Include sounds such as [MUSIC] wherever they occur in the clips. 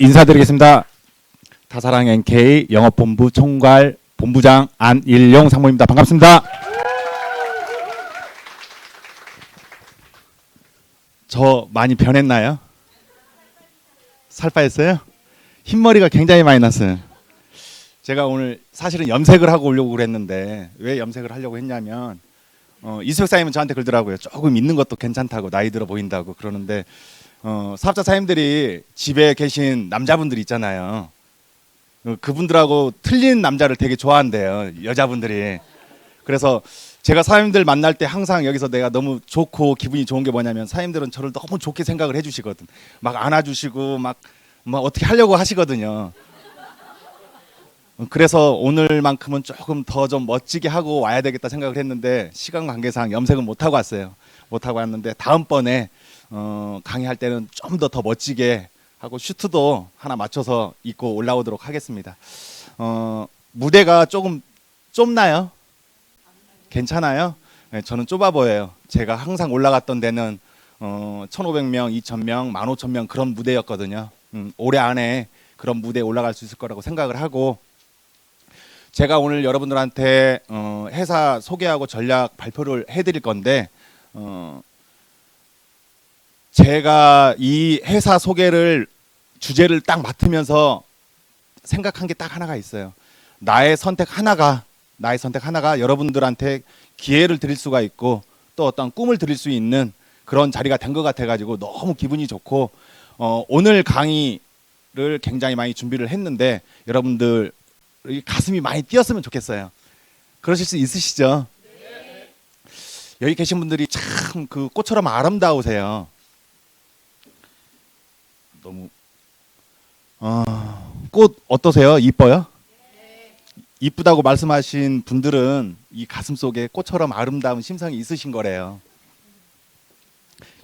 인사드리겠습니다. 다사랑 NK 영업본부 총괄 본부장 안일용 상무입니다. 반갑습니다. 저 많이 변했나요? 살 빠졌어요? 흰머리가 굉장히 많이 났어요. 제가 오늘 사실은 염색을 하고 오려고 그랬는데 왜 염색을 하려고 했냐면 어, 이수혁 사님은 저한테 그러더라고요. 조금 있는 것도 괜찮다고 나이 들어 보인다고 그러는데 어, 사업자 사님들이 집에 계신 남자분들 있잖아요. 어, 그분들하고 틀린 남자를 되게 좋아한대요. 여자분들이. 그래서 제가 사장님들 만날 때 항상 여기서 내가 너무 좋고 기분이 좋은 게 뭐냐면 사장님들은 저를 너무 좋게 생각을 해주시거든. 막 안아주시고 막, 막 어떻게 하려고 하시거든요. 어, 그래서 오늘만큼은 조금 더 좀 멋지게 하고 와야 되겠다 생각을 했는데 시간 관계상 염색은 못 하고 왔어요. 못 하고 왔는데 다음번에 어, 강의할 때는 좀 더 더 멋지게 하고 슈트도 하나 맞춰서 입고 올라오도록 하겠습니다. 어, 무대가 조금 좁나요? 괜찮아요? 네, 저는 좁아 보여요. 제가 항상 올라갔던 데는 어, 1,500명, 2,000명, 15,000명 그런 무대였거든요. 음, 올해 안에 그런 무대에 올라갈 수 있을 거라고 생각을 하고 제가 오늘 여러분들한테 어, 회사 소개하고 전략 발표를 해드릴 건데 어, 제가 이 회사 소개를 주제를 딱 맡으면서 생각한 게 딱 하나가 있어요. 나의 선택 하나가 나의 선택 하나가 여러분들한테 기회를 드릴 수가 있고 또 어떤 꿈을 드릴 수 있는 그런 자리가 된 것 같아가지고 너무 기분이 좋고 어, 오늘 강의를 굉장히 많이 준비를 했는데 여러분들 이 가슴이 많이 뛰었으면 좋겠어요. 그러실 수 있으시죠? 여기 계신 분들이 참 그 꽃처럼 아름다우세요. 너무 어, 꽃 어떠세요? 이뻐요? 이쁘다고 말씀하신 분들은 이 가슴 속에 꽃처럼 아름다운 심성이 있으신 거래요.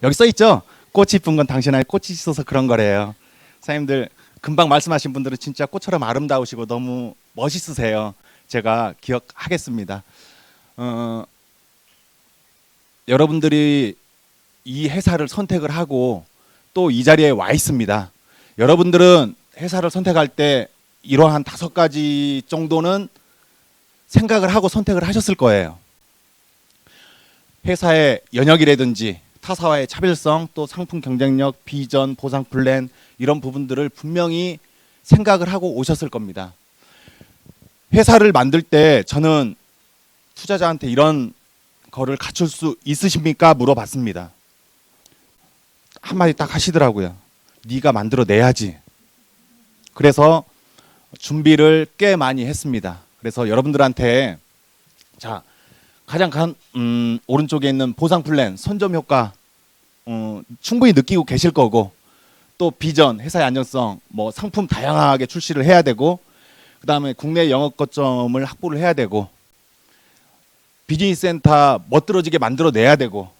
여기 써 있죠? 꽃이 이쁜 건 당신 안에 꽃이 있어서 그런 거래요. 사장님들 금방 말씀하신 분들은 진짜 꽃처럼 아름다우시고 너무 멋있으세요. 제가 기억하겠습니다. 어, 여러분들이 이 회사를 선택을 하고 또 이 자리에 와 있습니다. 여러분들은 회사를 선택할 때 이러한 다섯 가지 정도는 생각을 하고 선택을 하셨을 거예요. 회사의 연역이라든지 타사와의 차별성, 또 상품 경쟁력, 비전, 보상 플랜 이런 부분들을 분명히 생각을 하고 오셨을 겁니다. 회사를 만들 때 저는 투자자한테 이런 거를 갖출 수 있으십니까? 물어봤습니다. 한마디 딱 하시더라고요. 네가 만들어 내야지. 그래서 준비를 꽤 많이 했습니다. 그래서 여러분들한테 자 가장 간, 음, 오른쪽에 있는 보상 플랜 선점 효과 어, 충분히 느끼고 계실 거고 또 비전 회사의 안정성 뭐 상품 다양하게 출시를 해야 되고 그 다음에 국내 영업 거점을 확보를 해야 되고 비즈니스 센터 멋들어지게 만들어 내야 되고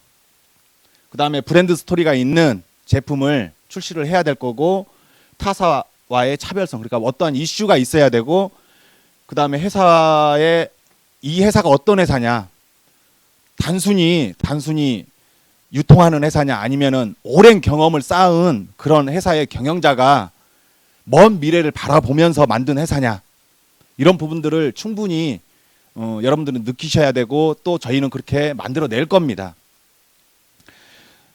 그 다음에 브랜드 스토리가 있는 제품을 출시를 해야 될 거고 타사와의 차별성 그러니까 어떠한 이슈가 있어야 되고 그 다음에 회사의 이 회사가 어떤 회사냐? 단순히 단순히 유통하는 회사냐? 아니면은 오랜 경험을 쌓은 그런 회사의 경영자가 먼 미래를 바라보면서 만든 회사냐? 이런 부분들을 충분히 어, 여러분들은 느끼셔야 되고 또 저희는 그렇게 만들어 낼 겁니다.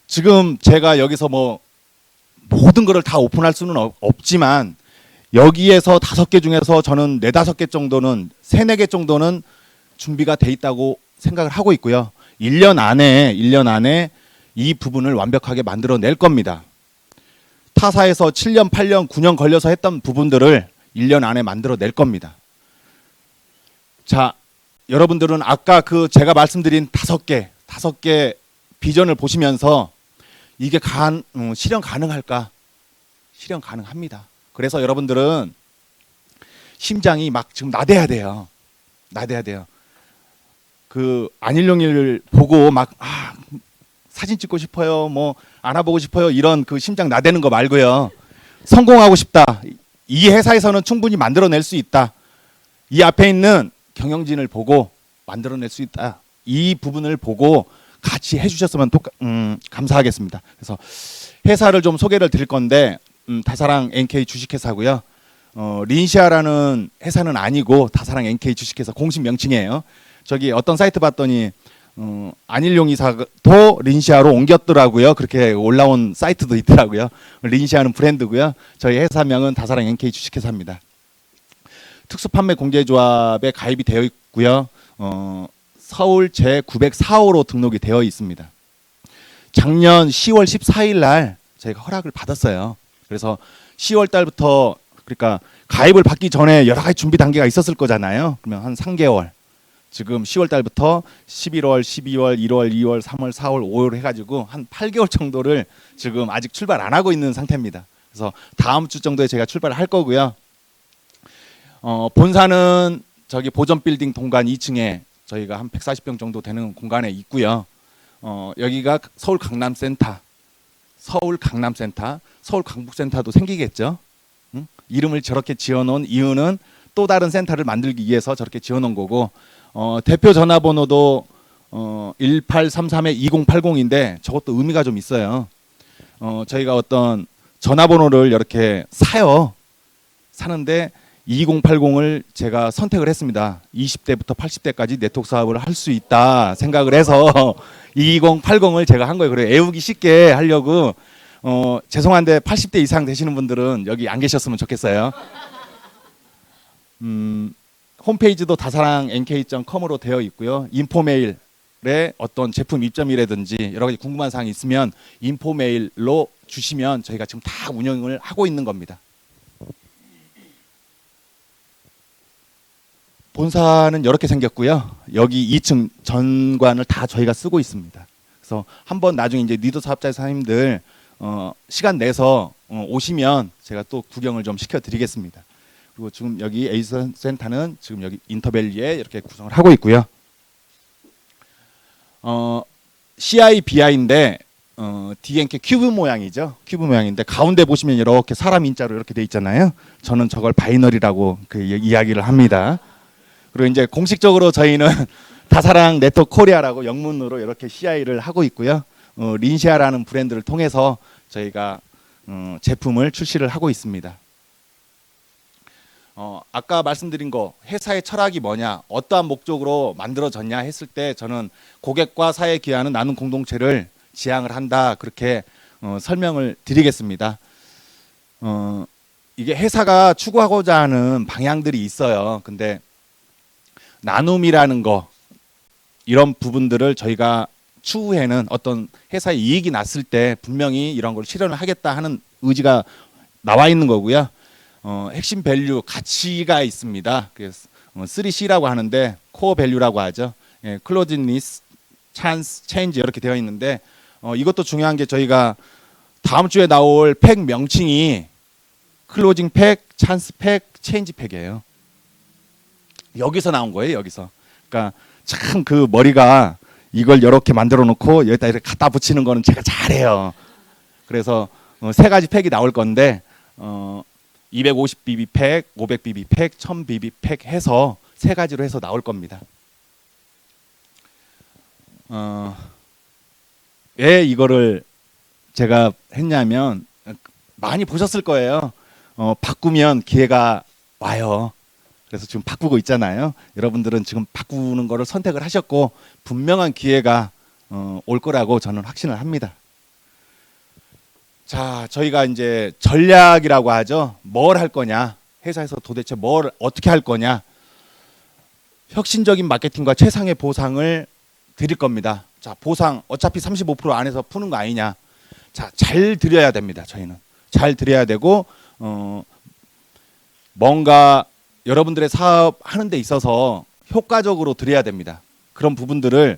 지금 제가 여기서 뭐 모든 거를 다 오픈할 수는 없, 없지만 여기에서 다섯 개 중에서 저는 네 다섯 개 정도는 세네 개 정도는 준비가 돼 있다고 생각을 하고 있고요. 1년 안에 1년 안에 이 부분을 완벽하게 만들어 낼 겁니다. 타사에서 7년, 8년, 9년 걸려서 했던 부분들을 1년 안에 만들어 낼 겁니다. 자, 여러분들은 아까 그 제가 말씀드린 다섯 개, 다섯 개 비전을 보시면서 이게 간, 음, 실현 가능할까? 실현 가능합니다. 그래서 여러분들은 심장이 막 지금 나대야 돼요. 나대야 돼요. 그 안일용이를 보고 막 아, 사진 찍고 싶어요. 뭐 안아보고 싶어요. 이런 그 심장 나대는 거 말고요. 성공하고 싶다. 이 회사에서는 충분히 만들어낼 수 있다. 이 앞에 있는 경영진을 보고 만들어낼 수 있다. 이 부분을 보고 같이 해주셨으면 또, 음, 감사하겠습니다. 그래서 회사를 좀 소개를 드릴 건데 음, 다사랑 NK 주식회사고요. 어, 린시아라는 회사는 아니고 다사랑 NK 주식회사 공식 명칭이에요. 저기 어떤 사이트 봤더니 어, 안일용 이사도 린시아로 옮겼더라고요. 그렇게 올라온 사이트도 있더라고요. 린시아는 브랜드고요. 저희 회사명은 다사랑 NK 주식회사입니다. 특수판매 공제조합에 가입이 되어 있고요. 어, 서울 제 904호로 등록이 되어 있습니다. 작년 10월 14일 날 저희가 허락을 받았어요. 그래서 10월 달부터 그러니까 가입을 받기 전에 여러 가지 준비 단계가 있었을 거잖아요. 그러면 한 3개월. 지금 10월 달부터 11월, 12월, 1월, 2월, 3월, 4월, 5월 해가지고 한 8개월 정도를 지금 아직 출발 안 하고 있는 상태입니다. 그래서 다음 주 정도에 제가 출발을 할 거고요. 어, 본사는 저기 보전 빌딩 동간 2층에 저희가 한 140평 정도 되는 공간에 있고요. 어, 여기가 서울 강남센터, 서울 강남센터, 서울 강북센터도 생기겠죠. 응? 이름을 저렇게 지어놓은 이유는 또 다른 센터를 만들기 위해서 저렇게 지어놓은 거고 어, 대표 전화번호도 어, 1833-2080인데 저것도 의미가 좀 있어요. 어, 저희가 어떤 전화번호를 이렇게 사요. 사는데 2080을 제가 선택을 했습니다. 20대부터 80대까지 네트워크 사업을 할 수 있다 생각을 해서 [LAUGHS] 2080을 제가 한 거예요. 그래 애우기 쉽게 하려고 어, 죄송한데 80대 이상 되시는 분들은 여기 안 계셨으면 좋겠어요. 음, 홈페이지도 다사랑 nk.com으로 되어 있고요. 인포메일에 어떤 제품 입점이라든지 여러 가지 궁금한 사항이 있으면 인포메일로 주시면 저희가 지금 다 운영을 하고 있는 겁니다. 본사는 이렇게 생겼고요. 여기 2층 전관을 다 저희가 쓰고 있습니다. 그래서 한번 나중에 이제 리더 사업자 사장님들 어, 시간 내서 어, 오시면 제가 또 구경을 좀 시켜드리겠습니다. 그리고 지금 여기 에이스 센터는 지금 여기 인터밸리에 이렇게 구성을 하고 있고요. 어, CIBI인데 어, DNK 큐브 모양이죠. 큐브 모양인데 가운데 보시면 이렇게 사람 인자로 이렇게 돼 있잖아요. 저는 저걸 바이너리라고 그 이- 이야기를 합니다. 그리고 이제 공식적으로 저희는 [LAUGHS] 다사랑 네트워크 코리아라고 영문으로 이렇게 CI를 하고 있고요. 어, 린시아라는 브랜드를 통해서 저희가 어, 제품을 출시를 하고 있습니다. 어, 아까 말씀드린 거 회사의 철학이 뭐냐, 어떠한 목적으로 만들어졌냐 했을 때 저는 고객과 사회 기하는 나눔 공동체를 지향을 한다 그렇게 어, 설명을 드리겠습니다. 어, 이게 회사가 추구하고자 하는 방향들이 있어요. 근데 나눔이라는 거 이런 부분들을 저희가 추후에는 어떤 회사에 이익이 났을 때 분명히 이런 걸 실현을 하겠다 하는 의지가 나와 있는 거고요. 어, 핵심 밸류 가치가 있습니다. 그래서 어, 3C라고 하는데 코어 밸류라고 하죠. 예, 클로즈니스, 찬스, 체인지 이렇게 되어 있는데 어, 이것도 중요한 게 저희가 다음 주에 나올 팩 명칭이 클로징 팩, 찬스 팩, 체인지 팩이에요. 여기서 나온 거예요. 여기서. 그러니까 참 그 머리가 이걸 이렇게 만들어 놓고 여기다 이렇게 갖다 붙이는 거는 제가 잘해요. 그래서 어, 세 가지 팩이 나올 건데 어, 250BB 팩, 500BB 팩, 1000BB 팩 해서 세 가지로 해서 나올 겁니다. 어, 왜 이거를 제가 했냐면 많이 보셨을 거예요. 어, 바꾸면 기회가 와요. 그래서 지금 바꾸고 있잖아요. 여러분들은 지금 바꾸는 거를 선택을 하셨고 분명한 기회가 어, 올 거라고 저는 확신을 합니다. 자, 저희가 이제 전략이라고 하죠. 뭘 할 거냐? 회사에서 도대체 뭘 어떻게 할 거냐? 혁신적인 마케팅과 최상의 보상을 드릴 겁니다. 자, 보상 어차피 35% 안에서 푸는 거 아니냐? 자, 잘 드려야 됩니다. 저희는 잘 드려야 되고 어 뭔가 여러분들의 사업 하는 데 있어서 효과적으로 드려야 됩니다. 그런 부분들을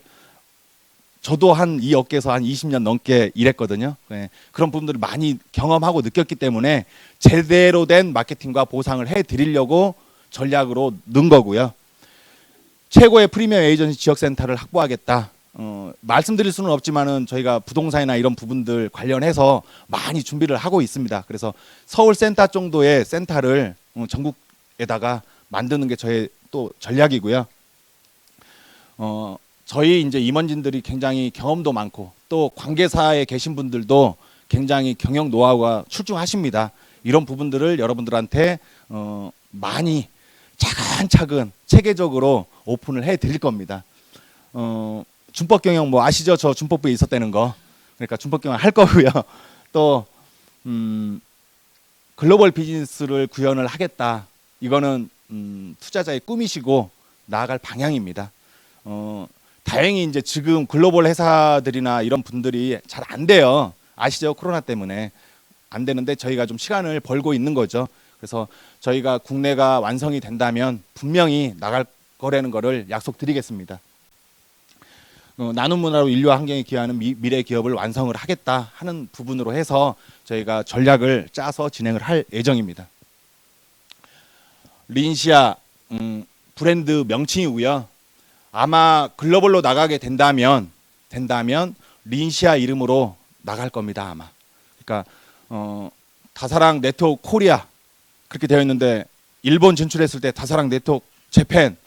저도 한 이 업계에서 한 20년 넘게 일했거든요. 네, 그런 부분들을 많이 경험하고 느꼈기 때문에 제대로 된 마케팅과 보상을 해 드리려고 전략으로 넣은 거고요. 최고의 프리미엄 에이전시 지역센터를 확보하겠다. 어, 말씀드릴 수는 없지만은 저희가 부동산이나 이런 부분들 관련해서 많이 준비를 하고 있습니다. 그래서 서울 센터 정도의 센터를 어, 전국 에다가 만드는 게 저의 또 전략이고요. 어, 저희 이제 임원진들이 굉장히 경험도 많고 또 관계사에 계신 분들도 굉장히 경영 노하우가 출중하십니다. 이런 부분들을 여러분들한테 어, 많이 차근차근 체계적으로 오픈을 해 드릴 겁니다. 어, 준법 경영 뭐 아시죠? 저 준법부에 있었다는 거. 그러니까 준법 경영 할 거고요. [LAUGHS] 또 음, 글로벌 비즈니스를 구현을 하겠다. 이거는 음, 투자자의 꿈이시고 나아갈 방향입니다. 어, 다행히 이제 지금 글로벌 회사들이나 이런 분들이 잘 안 돼요. 아시죠? 코로나 때문에 안 되는데 저희가 좀 시간을 벌고 있는 거죠. 그래서 저희가 국내가 완성이 된다면 분명히 나갈 거라는 거를 약속드리겠습니다. 어, 나눔 문화로 인류와 환경에 기여하는 미, 미래 기업을 완성을 하겠다 하는 부분으로 해서 저희가 전략을 짜서 진행을 할 예정입니다. 린시아 음, 브랜드 명칭이고요. 아마 글로벌로 나가게 된다면 된다면 린시아 이름으로 나갈 겁니다 아마. 그러니까 어, 다사랑 네트워크 코리아 그렇게 되어 있는데 일본 진출했을 때 다사랑 네트워크 재팬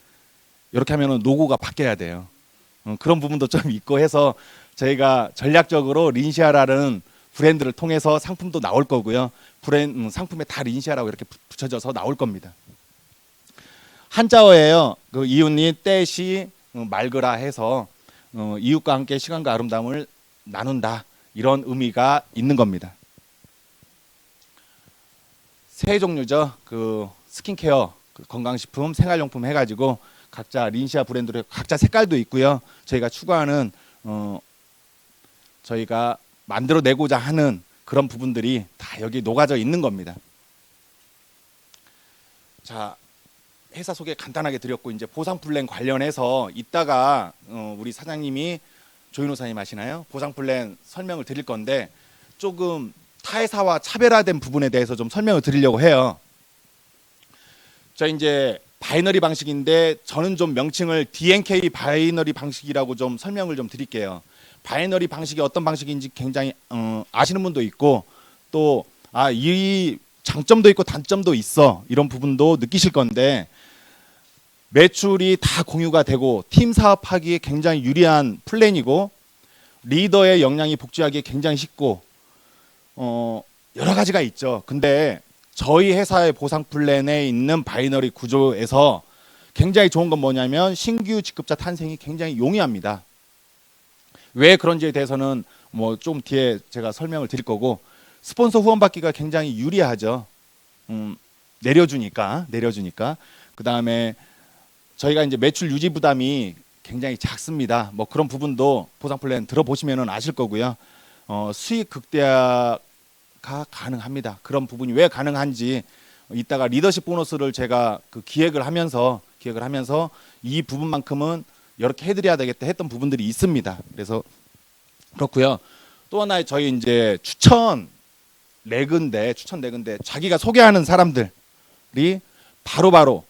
이렇게 하면은 로고가 바뀌어야 돼요. 어, 그런 부분도 좀 있고 해서 저희가 전략적으로 린시아라는 브랜드를 통해서 상품도 나올 거고요. 브랜 음, 상품에 다 린시아라고 이렇게 붙- 붙여져서 나올 겁니다. 한자어예요. 그 이웃니 떼시 어, 말그라 해서 어, 이웃과 함께 시간과 아름다움을 나눈다 이런 의미가 있는 겁니다. 세 종류죠. 그 스킨케어, 그 건강식품, 생활용품 해가지고 각자 린시아 브랜드로 각자 색깔도 있고요. 저희가 추구하는 어, 저희가 만들어내고자 하는 그런 부분들이 다 여기 녹아져 있는 겁니다. 자, 회사 소개 간단하게 드렸고 이제 보상 플랜 관련해서 이따가 어, 우리 사장님이 조인호 사님 하시나요? 보상 플랜 설명을 드릴 건데 조금 타회사와 차별화된 부분에 대해서 좀 설명을 드리려고 해요. 저 이제 바이너리 방식인데 저는 좀 명칭을 DNK 바이너리 방식이라고 좀 설명을 좀 드릴게요. 바이너리 방식이 어떤 방식인지 굉장히 어, 아시는 분도 있고 또 아 이 장점도 있고 단점도 있어 이런 부분도 느끼실 건데 매출이 다 공유가 되고 팀 사업하기에 굉장히 유리한 플랜이고 리더의 역량이 복제하기에 굉장히 쉽고 어 여러 가지가 있죠. 근데 저희 회사의 보상 플랜에 있는 바이너리 구조에서 굉장히 좋은 건 뭐냐면 신규 직급자 탄생이 굉장히 용이합니다. 왜 그런지에 대해서는 뭐 좀 뒤에 제가 설명을 드릴 거고 스폰서 후원 받기가 굉장히 유리하죠. 음, 내려주니까 내려주니까 그 다음에 저희가 이제 매출 유지 부담이 굉장히 작습니다. 뭐 그런 부분도 보상 플랜 들어보시면은 아실 거고요. 어, 수익 극대화가 가능합니다. 그런 부분이 왜 가능한지 이따가 리더십 보너스를 제가 그 기획을 하면서 기획을 하면서 이 부분만큼은 이렇게 해드려야 되겠다 했던 부분들이 있습니다. 그래서 그렇고요. 또 하나 저희 이제 추천 레그인데 추천 레그인데 자기가 소개하는 사람들이 바로바로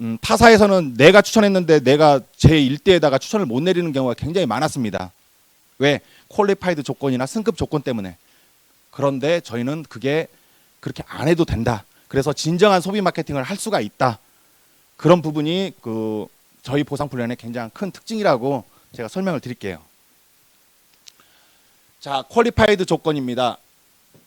음, 타사에서는 내가 추천했는데 내가 제 1대에다가 추천을 못 내리는 경우가 굉장히 많았습니다. 왜? 퀄리파이드 조건이나 승급 조건 때문에. 그런데 저희는 그게 그렇게 안 해도 된다. 그래서 진정한 소비 마케팅을 할 수가 있다. 그런 부분이 그 저희 보상 플랜의 굉장히 큰 특징이라고 제가 설명을 드릴게요. 자, 퀄리파이드 조건입니다.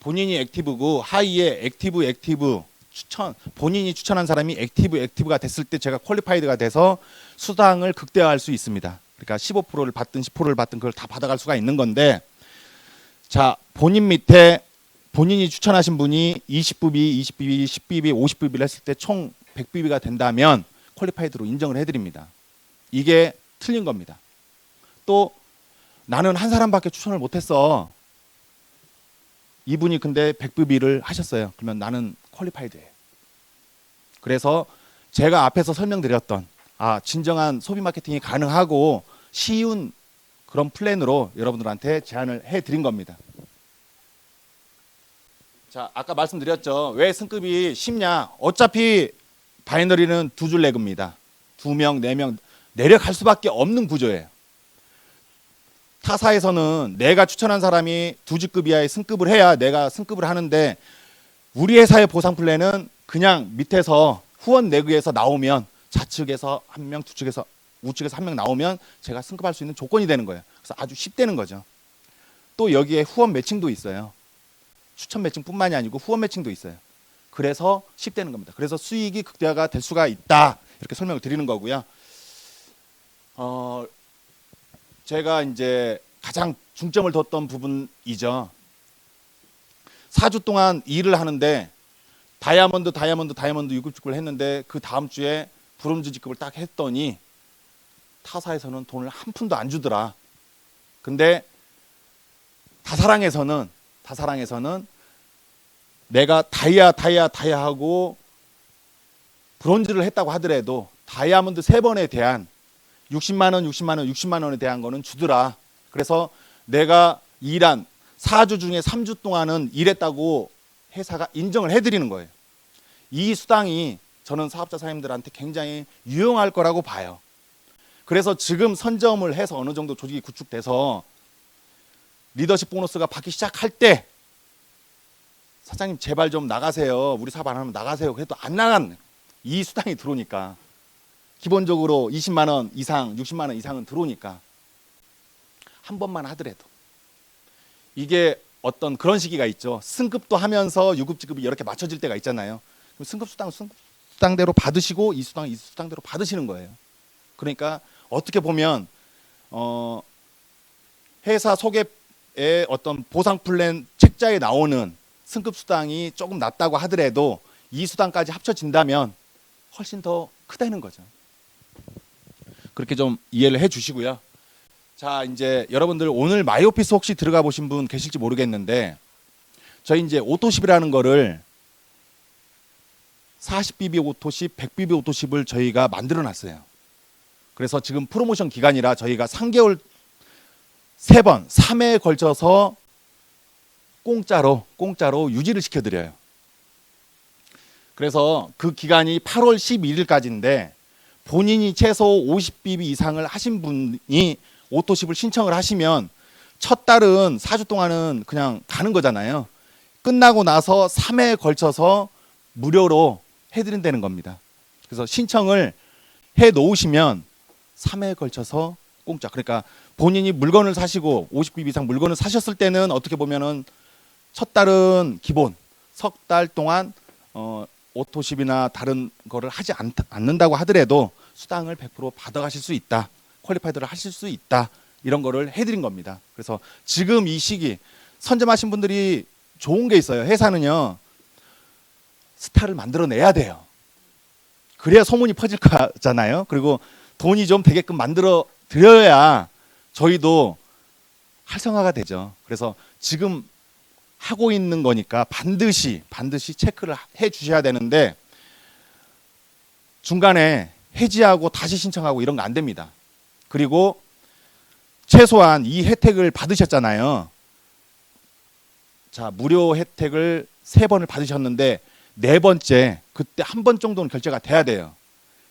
본인이 액티브고 하이에 액티브 액티브 추천 본인이 추천한 사람이 액티브 액티브가 됐을 때 제가 퀄리파이드가 돼서 수당을 극대화할 수 있습니다. 그러니까 15%를 받든 10%를 받든 그걸 다 받아갈 수가 있는 건데 자 본인 밑에 본인이 추천하신 분이 20BB, 20BB, 10BB, 50BB를 했을 때 총 100BB가 된다면 퀄리파이드로 인정을 해드립니다. 이게 틀린 겁니다. 또 나는 한 사람밖에 추천을 못했어. 이분이 근데 100BB를 하셨어요. 그러면 나는 퀄리파이드예요. 그래서 제가 앞에서 설명드렸던 아 진정한 소비 마케팅이 가능하고 쉬운 그런 플랜으로 여러분들한테 제안을 해드린 겁니다. 자 아까 말씀드렸죠. 왜 승급이 쉽냐? 어차피 바이너리는 두 줄 레그입니다. 두 명, 네 명 내려갈 수밖에 없는 구조예요. 타사에서는 내가 추천한 사람이 두 직급 이하의 승급을 해야 내가 승급을 하는데 우리 회사의 보상 플랜은 그냥 밑에서 후원 내그에서 나오면 좌측에서 한 명, 두측에서 우측에서 한 명 나오면 제가 승급할 수 있는 조건이 되는 거예요. 그래서 아주 쉽다는 거죠. 또 여기에 후원 매칭도 있어요. 추천 매칭뿐만이 아니고 후원 매칭도 있어요. 그래서 10대는 겁니다. 그래서 수익이 극대화가 될 수가 있다. 이렇게 설명을 드리는 거고요. 어, 제가 이제 가장 중점을 뒀던 부분이죠. 4주 동안 일을 하는데 다이아몬드, 다이아몬드, 다이아몬드 유급직급을 했는데 그 다음 주에 브론즈 직급을 딱 했더니 타사에서는 돈을 한 푼도 안 주더라. 근데 다사랑에서는 다사랑에서는 내가 다이아 다이아 다이아 하고 브론즈를 했다고 하더라도 다이아몬드 세 번에 대한 60만 원, 60만 원, 60만 원에 대한 거는 주더라. 그래서 내가 일한 4주 중에 3주 동안은 일했다고 회사가 인정을 해드리는 거예요. 이 수당이 저는 사업자 사장님들한테 굉장히 유용할 거라고 봐요. 그래서 지금 선점을 해서 어느 정도 조직이 구축돼서 리더십 보너스가 받기 시작할 때 사장님 제발 좀 나가세요. 우리 사업 안 하면 나가세요. 그래도 안 나간 이 수당이 들어오니까 기본적으로 20만 원 이상, 60만 원 이상은 들어오니까 한 번만 하더라도 이게 어떤 그런 시기가 있죠. 승급도 하면서 유급 지급이 이렇게 맞춰질 때가 있잖아요. 그럼 승급 수당 수당대로 받으시고 이 수당 이 수당대로 받으시는 거예요. 그러니까 어떻게 보면 어 회사 소개에 어떤 보상 플랜 책자에 나오는 승급 수당이 조금 낮다고 하더라도 이 수당까지 합쳐진다면 훨씬 더 크다는 거죠. 그렇게 좀 이해를 해 주시고요. 자, 이제 여러분들 오늘 마이오피스 혹시 들어가 보신 분 계실지 모르겠는데 저희 이제 오토십이라는 거를 40BB 오토십, 100BB 오토십을 저희가 만들어 놨어요. 그래서 지금 프로모션 기간이라 저희가 3개월 세 번, 3회에 걸쳐서 공짜로 공짜로 유지를 시켜 드려요. 그래서 그 기간이 8월 11일까지인데 본인이 최소 50BB 이상을 하신 분이 오토십을 신청을 하시면 첫 달은 4주 동안은 그냥 가는 거잖아요. 끝나고 나서 3회에 걸쳐서 무료로 해드린다는 겁니다. 그래서 신청을 해 놓으시면 3회에 걸쳐서 공짜. 그러니까 본인이 물건을 사시고 50BB 이상 물건을 사셨을 때는 어떻게 보면은 첫 달은 기본 석 달 동안 어, 오토십이나 다른 거를 하지 않, 않는다고 하더라도 수당을 100% 받아가실 수 있다. 퀄리파이드를 하실 수 있다. 이런 거를 해드린 겁니다. 그래서 지금 이 시기 선점하신 분들이 좋은 게 있어요. 회사는요 스타를 만들어내야 돼요. 그래야 소문이 퍼질 거잖아요. 그리고 돈이 좀 되게끔 만들어 드려야 저희도 활성화가 되죠. 그래서 지금 하고 있는 거니까 반드시 반드시 체크를 해 주셔야 되는데 중간에 해지하고 다시 신청하고 이런 거 안 됩니다. 그리고 최소한 이 혜택을 받으셨잖아요. 자, 무료 혜택을 세 번을 받으셨는데 네 번째 그때 한 번 정도는 결제가 돼야 돼요.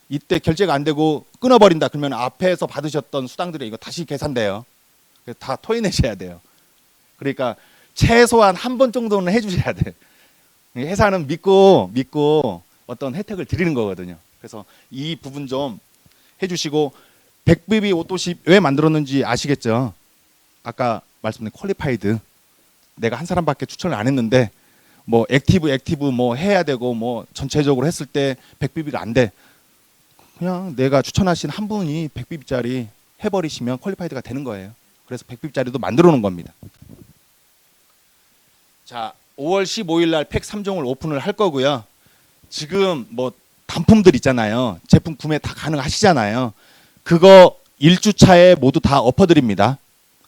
이때 결제가 안 되고 끊어버린다 그러면 앞에서 받으셨던 수당들이 이거 다시 계산돼요. 다 토해내셔야 돼요. 그러니까 최소한 한 번 정도는 해주셔야 돼. 회사는 믿고 믿고 어떤 혜택을 드리는 거거든요. 그래서 이 부분 좀 해주시고 백비비 오토십 왜 만들었는지 아시겠죠? 아까 말씀드린 퀄리파이드 내가 한 사람밖에 추천을 안 했는데 뭐 액티브 액티브 뭐 해야 되고 뭐 전체적으로 했을 때 백비비가 안 돼. 그냥 내가 추천하신 한 분이 백비비짜리 해버리시면 퀄리파이드가 되는 거예요. 그래서 백비비짜리도 만들어 놓은 겁니다. 자, 5월 15일 날 팩 3종을 오픈을 할 거고요. 지금 뭐 단품들 있잖아요. 제품 구매 다 가능하시잖아요. 그거 1주차에 모두 다 엎어드립니다.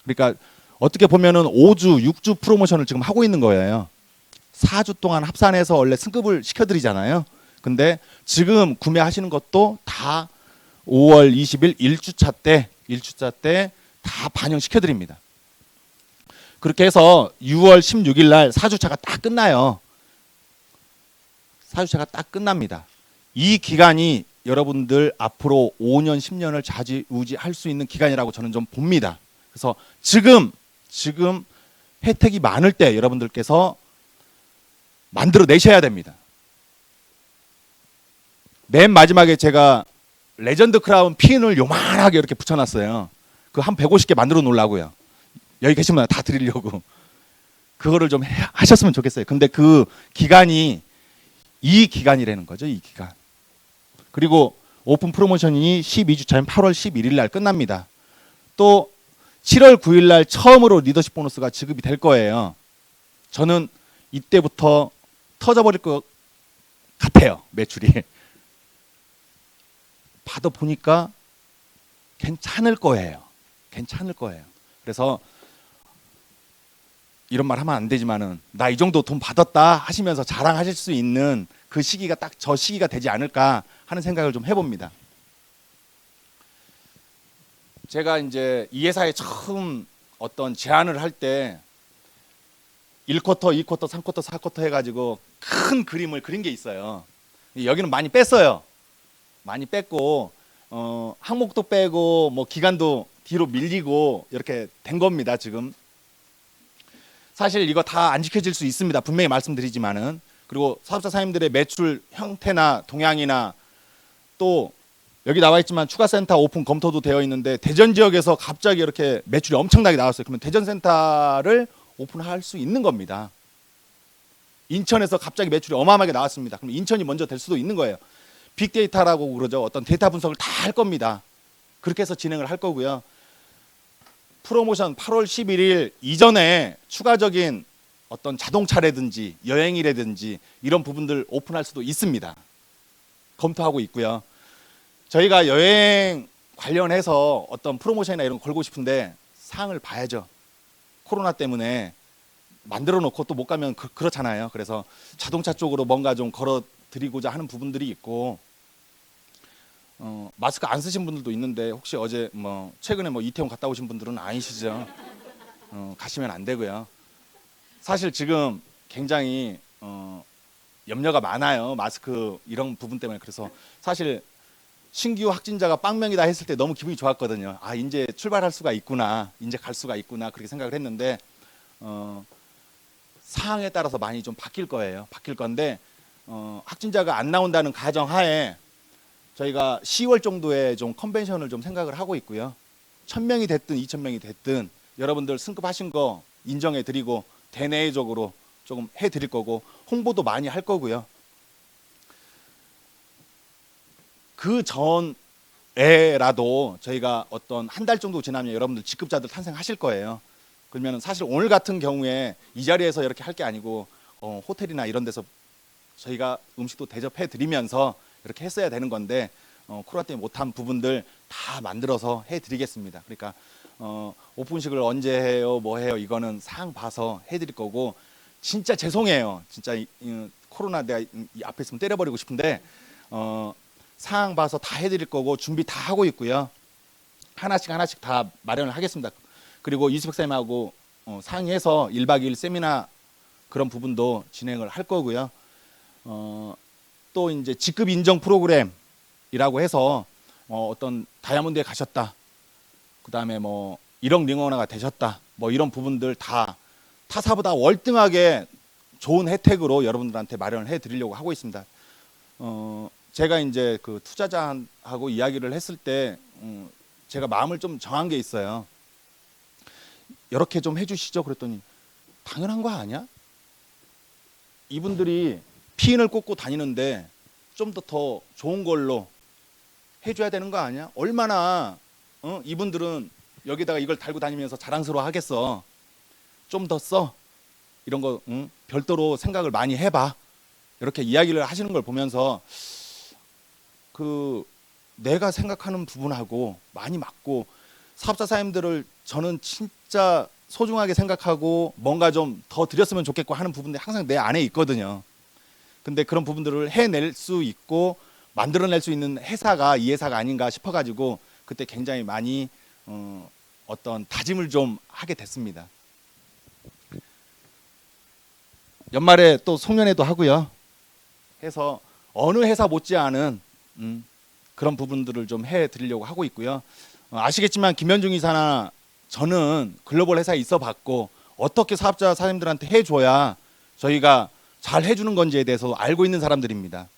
그러니까 어떻게 보면은 5주, 6주 프로모션을 지금 하고 있는 거예요. 4주 동안 합산해서 원래 승급을 시켜드리잖아요. 근데 지금 구매하시는 것도 다 5월 20일 1주차 때, 1주차 때 다 반영시켜드립니다. 그렇게 해서 6월 16일 날 4주차가 딱 끝나요. 4주차가 딱 끝납니다. 이 기간이 여러분들 앞으로 5년, 10년을 좌지우지할 수 있는 기간이라고 저는 좀 봅니다. 그래서 지금 지금 혜택이 많을 때 여러분들께서 만들어 내셔야 됩니다. 맨 마지막에 제가 레전드 크라운 핀을 요만하게 이렇게 붙여놨어요. 그 한 150개 만들어 놓으려고요. 여기 계신 분다 드리려고. 그거를 좀 해- 하셨으면 좋겠어요. 근데 그 기간이 이 기간이라는 거죠. 이 기간. 그리고 오픈 프로모션이 12주 차인 8월 11일 날 끝납니다. 또 7월 9일 날 처음으로 리더십 보너스가 지급이 될 거예요. 저는 이때부터 터져버릴 것 같아요. 매출이. [LAUGHS] 받아 보니까 괜찮을 거예요. 괜찮을 거예요. 그래서 이런 말 하면 안 되지만은 나 이 정도 돈 받았다 하시면서 자랑하실 수 있는 그 시기가 딱 저 시기가 되지 않을까 하는 생각을 좀 해봅니다. 제가 이제 이 회사에 처음 어떤 제안을 할 때 1쿼터, 2쿼터, 3쿼터, 4쿼터 해가지고 큰 그림을 그린 게 있어요. 여기는 많이 뺐어요. 많이 뺐고 어, 항목도 빼고 뭐 기간도 뒤로 밀리고 이렇게 된 겁니다. 지금 사실 이거 다 안 지켜질 수 있습니다. 분명히 말씀드리지만은 그리고 사업자 사장님들의 매출 형태나 동향이나 또 여기 나와 있지만 추가 센터 오픈 검토도 되어 있는데 대전 지역에서 갑자기 이렇게 매출이 엄청나게 나왔어요. 그러면 대전 센터를 오픈할 수 있는 겁니다. 인천에서 갑자기 매출이 어마어마하게 나왔습니다. 그럼 인천이 먼저 될 수도 있는 거예요. 빅데이터라고 그러죠. 어떤 데이터 분석을 다 할 겁니다. 그렇게 해서 진행을 할 거고요. 프로모션 8월 11일 이전에 추가적인 어떤 자동차라든지 여행이라든지 이런 부분들 오픈할 수도 있습니다. 검토하고 있고요. 저희가 여행 관련해서 어떤 프로모션이나 이런 거 걸고 싶은데 사항을 봐야죠. 코로나 때문에 만들어 놓고 또 못 가면 그, 그렇잖아요. 그래서 자동차 쪽으로 뭔가 좀 걸어 드리고자 하는 부분들이 있고 어, 마스크 안 쓰신 분들도 있는데 혹시 어제 뭐 최근에 뭐 이태원 갔다 오신 분들은 아니시죠? 어, 가시면 안 되고요. 사실 지금 굉장히 어, 염려가 많아요. 마스크 이런 부분 때문에 그래서 사실 신규 확진자가 빵명이다 했을 때 너무 기분이 좋았거든요. 아 이제 출발할 수가 있구나, 이제 갈 수가 있구나 그렇게 생각을 했는데 어, 사항에 따라서 많이 좀 바뀔 거예요. 바뀔 건데 어, 확진자가 안 나온다는 가정하에 저희가 10월 정도에 좀 컨벤션을 좀 생각을 하고 있고요. 1000명이 됐든 2000명이 됐든 여러분들 승급하신 거 인정해 드리고 대내적으로 조금 해 드릴 거고 홍보도 많이 할 거고요. 그 전에라도 저희가 어떤 한 달 정도 지나면 여러분들 직급자들 탄생하실 거예요. 그러면 사실 오늘 같은 경우에 이 자리에서 이렇게 할 게 아니고 어, 호텔이나 이런 데서 저희가 음식도 대접해 드리면서 이렇게 했어야 되는 건데 어, 코로나 때문에 못한 부분들 다 만들어서 해드리겠습니다. 그러니까 어, 오픈식을 언제 해요, 뭐 해요 이거는 사항 봐서 해드릴 거고 진짜 죄송해요. 진짜 이, 이, 코로나 내가 이, 이 앞에 있으면 때려버리고 싶은데 어, 사항 봐서 다 해드릴 거고 준비 다 하고 있고요. 하나씩 하나씩 다 마련을 하겠습니다. 그리고 이수백 쌤하고 어, 상의해서 1박 2일 세미나 그런 부분도 진행을 할 거고요. 어, 또 이제 직급 인정 프로그램 이라고 해서 어, 어떤 다이아몬드에 가셨다. 그 다음에 뭐 1억 링원화가 되셨다. 뭐 이런 부분들 다 타사보다 월등하게 좋은 혜택으로 여러분들한테 마련을 해 드리려고 하고 있습니다. 어, 제가 이제 그 투자자하고 이야기를 했을 때 음, 제가 마음을 좀 정한 게 있어요. 이렇게 좀 해주시죠. 그랬더니 당연한 거 아니야? 이분들이 피인을 꽂고 다니는데 좀 더 더 좋은 걸로 해줘야 되는 거 아니야? 얼마나 어? 이분들은 여기다가 이걸 달고 다니면서 자랑스러워 하겠어. 좀 더 써. 이런 거 응? 별도로 생각을 많이 해봐. 이렇게 이야기를 하시는 걸 보면서 그 내가 생각하는 부분하고 많이 맞고 사업자 사님들을 저는 진짜 소중하게 생각하고 뭔가 좀 더 드렸으면 좋겠고 하는 부분들이 항상 내 안에 있거든요. 근데 그런 부분들을 해낼 수 있고 만들어낼 수 있는 회사가 이 회사가 아닌가 싶어가지고 그때 굉장히 많이 어, 어떤 다짐을 좀 하게 됐습니다. 연말에 또 송년회도 하고요. 해서 어느 회사 못지않은 음, 그런 부분들을 좀 해드리려고 하고 있고요. 어, 아시겠지만 김현중 이사나 저는 글로벌 회사에 있어봤고 어떻게 사업자 사장님들한테 해줘야 저희가 잘 해주는 건지에 대해서 알고 있는 사람들입니다.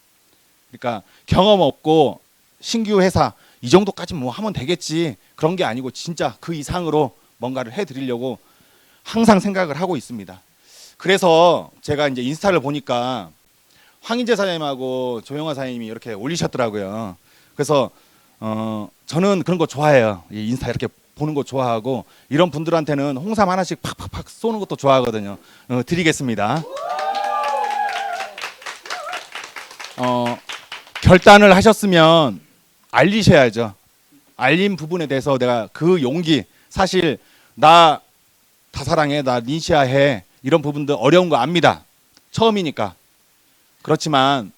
그러니까 경험 없고 신규 회사 이 정도까지 뭐 하면 되겠지 그런 게 아니고 진짜 그 이상으로 뭔가를 해드리려고 항상 생각을 하고 있습니다. 그래서 제가 이제 인스타를 보니까 황인재 사장님하고 조영화 사장님이 이렇게 올리셨더라고요. 그래서 어 저는 그런 거 좋아해요. 이 인스타 이렇게 보는 거 좋아하고 이런 분들한테는 홍삼 하나씩 팍팍팍 쏘는 것도 좋아하거든요. 어, 드리겠습니다. 어 결단을 하셨으면 알리셔야죠. 알림 부분에 대해서 내가 그 용기 사실 나 다 사랑해 나 린시아해 이런 부분들 어려운 거 압니다. 처음이니까 그렇지만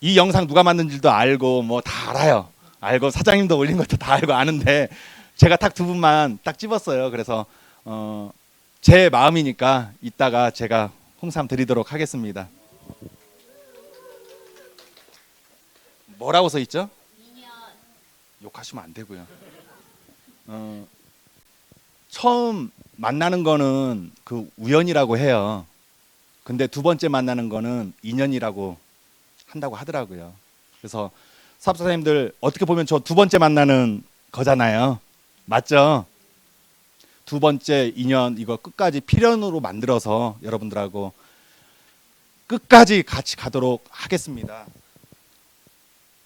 이 영상 누가 만든지도 알고 뭐 다 알아요. 알고 사장님도 올린 것도 다 알고 아는데 제가 딱 두 분만 딱 집었어요. 그래서 어, 제 마음이니까 이따가 제가 홍삼 드리도록 하겠습니다. 뭐라고 써 있죠? 욕하시면 안 되고요. 어, 처음 만나는 거는 그 우연이라고 해요. 근데 두 번째 만나는 거는 인연이라고 한다고 하더라고요. 그래서 사업사님들 어떻게 보면 저 두 번째 만나는 거잖아요. 맞죠? 두 번째 인연 이거 끝까지 필연으로 만들어서 여러분들하고 끝까지 같이 가도록 하겠습니다.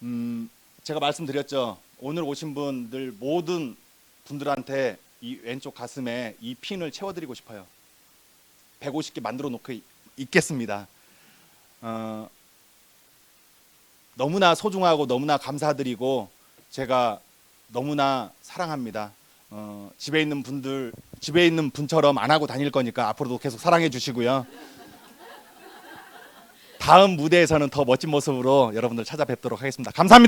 음, 제가 말씀드렸죠. 오늘 오신 분들 모든 분들한테 이 왼쪽 가슴에 이 핀을 채워드리고 싶어요. 150개 만들어 놓고 있- 있겠습니다. 어, 너무나 소중하고 너무나 감사드리고 제가 너무나 사랑합니다. 어, 집에 있는 분들 집에 있는 분처럼 안 하고 다닐 거니까 앞으로도 계속 사랑해 주시고요. 다음 무대에서는 더 멋진 모습으로 여러분들 찾아뵙도록 하겠습니다. 감사합니다.